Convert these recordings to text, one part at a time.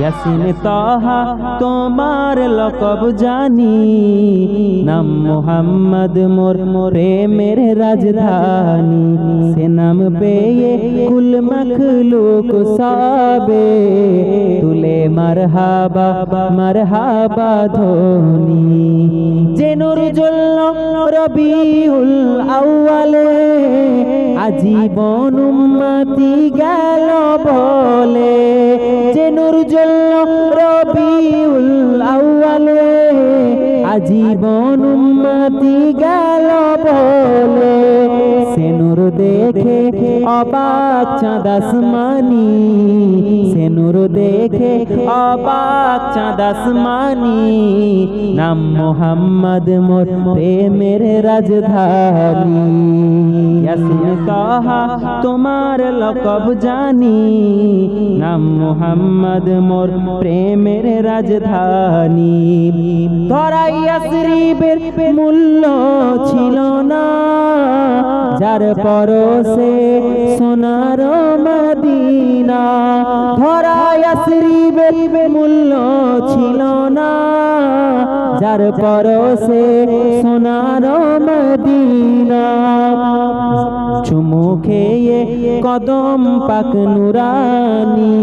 ইয়াসিন তাহা তোমার লকব জানি। নাম মোহাম্মদ মোর প্রেমের রাজধানী। সে নাম পেয়ে কুল মখলুক সাবে। তুলে মারহাবা মারহাবা ধ্বনি যে নূর জ্বলল রবিউল আউয়ালে, আজীবন উম্মতি গেল বলে। আজীবন উন্নতি গেল বলে। সে নূর দেখে অবাক চাঁদ আসমানি, সে নূর দেখে অবাক চাঁদ আসমানি। নাম মোহাম্মদ মোর প্রেমের রাজধানী। ইয়াসিন তোমার লকব জানি। নাম মোহাম্মদ মোর প্রেমের রাজধানী। ধরাই ইয়াসরিবের মূল্য ছিল না, যার পরশে সোনার মদিনা ধরা ইয়াসরিবের মূল্য ছিল না। যার পরশে সোনার মদিনা চুমু খেয়ে কদম পাক নুরানি,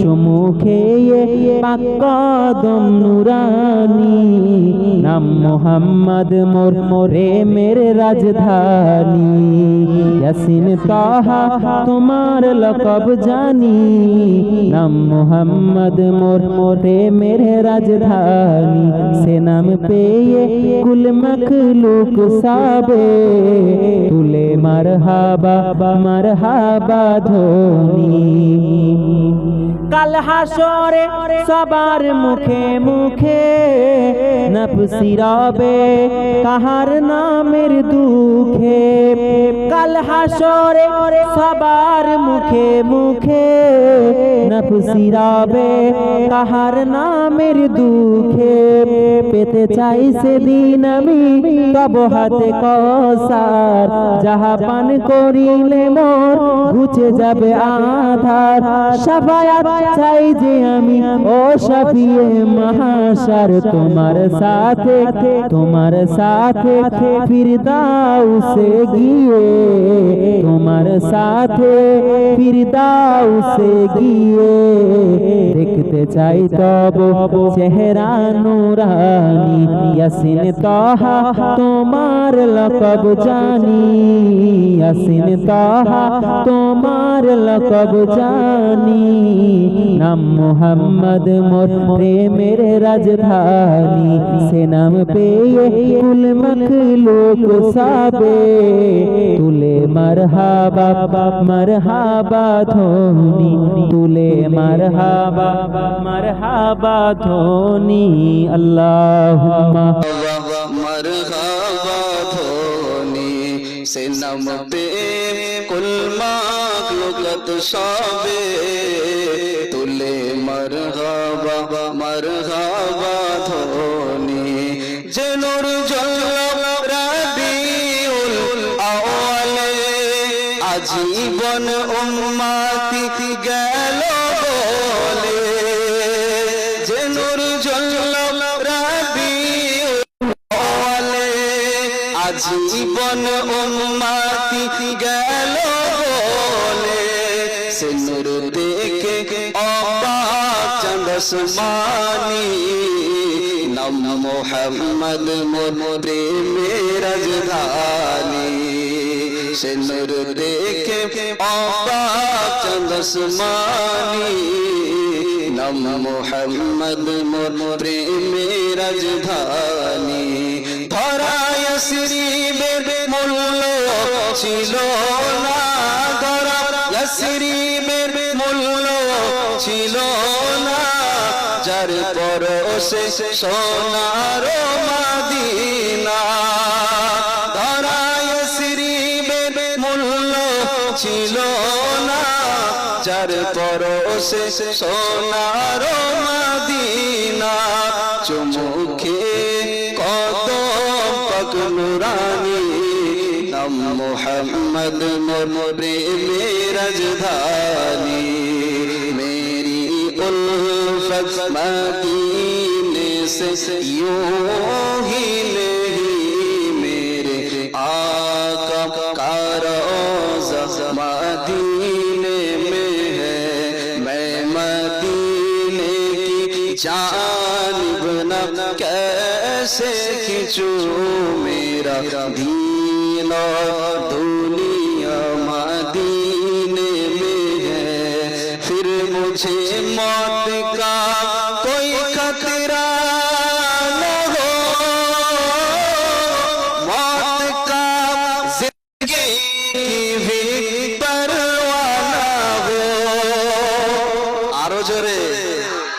চুমু খেয়ে পাক কদম নুরানি। নাম মোহাম্মদ মোর মোরে মেরে রাজধানী। ইয়াসিন তাহা তোমার লকব জানি। নাম মোহাম্মদ মোর মোরে মেরে রাজধানী। সে নাম পেয়ে কুল মখলুক সাবে। তুলে মারহাবা মারহাবা কাল হাসরে সবার মুখে মুখে নফসি রবে কাহার নামের দুঃখে। কাল হাসরে সবার মুখে মুখে নফসি রবে কাহার নামের দুঃখে। পেতে চাই সেদিন আমি, তব হাতে কসার। যাহা পান করিলে মোর ঘুচে যাবে আধার। সাফায়াত চাই যে আমি, ও সাফিয়ে মহাশার তোমার সাথে তোমার সাথে ফিরদাউসে গিয়ে, তোমার সাথে ফিরদাউসে গিয়ে। দেখতে চাই তব চেহারা নুরানি ইয়াসিন তাহা তোমার লকব জানি। ইয়াসিন তাহা তোমার লকব জানি। নাম মোহাম্মদ মোর প্রেমের রাজধানী। সে নাম পেয়ে কুল মখলুক সাবে। তুলে মারহাবা মারহাবা তুলে মারহাবা মারহাবা ধনি আল্লাহুম্মা। মারহাবা ধনি সে নাম পে কুল মাখলুকাত সবে। তুলে মারহাবা মারহাবা আজীবন উম্মতি গেল বলে। যে নূর জ্বলল রাবিউল আওয়ালে আজীবন উম্মতি গেল বলে। সে নূর দেখে অবাক চন্দ আসমানি, নাম মোহাম্মদ মোর রাজধানী সে নূর দেখে অবাক চন্দ আসমানি নাম মোহাম্মদ মোর প্রেমের রাজধানী ধরায় শ্রীবেদ মূল্য ছিল না ধরায় শ্রীবেদ মূল্য ছিল না যার পরশে সোনার মাদিনা যার পরশে সোনার মাদিনা চুমুখে কত পাক নুরানি নাম মোহাম্মদ মোর প্রেমে রাজধানী মেরি উল सूरज मदीने से यूं ही नहीं कैसे खींचू मेरा दीन और दुनिया मदीने में है फिर मुझे मौत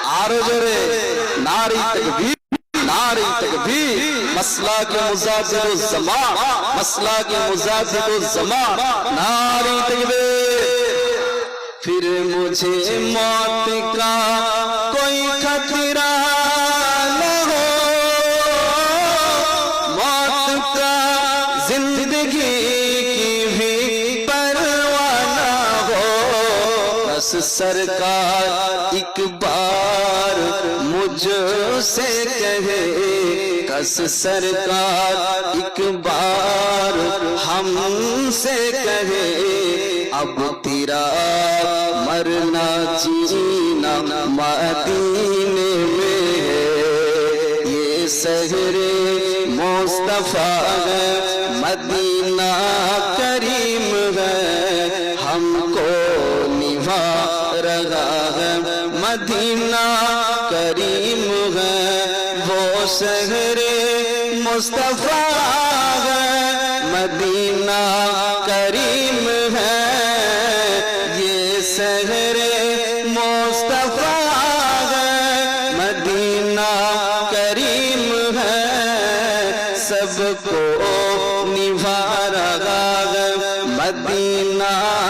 آ جورے ناری تکبیر ناری تکبیر مسئلہ کے مزافر الزمان مسئلہ کے مزافر الزمان ناری تکبیر پھر مجھے موت کا سرکار ایک بار مجھ سے کہے کس سرکار ایک بار ہم سے کہے، اب تیرا مرنا جینا مدینے میں یہ سہر مصطفیٰ مدینہ کریم ہے۔ ہم کو لگا ہے مدینہ کریم ہے، وہ سہر مصطفیٰ ہے۔ مدینہ کریم ہے، یہ سہر مصطفیٰ ہے۔ مدینہ کریم ہے، سب کو نبھا رہا ہے مدینہ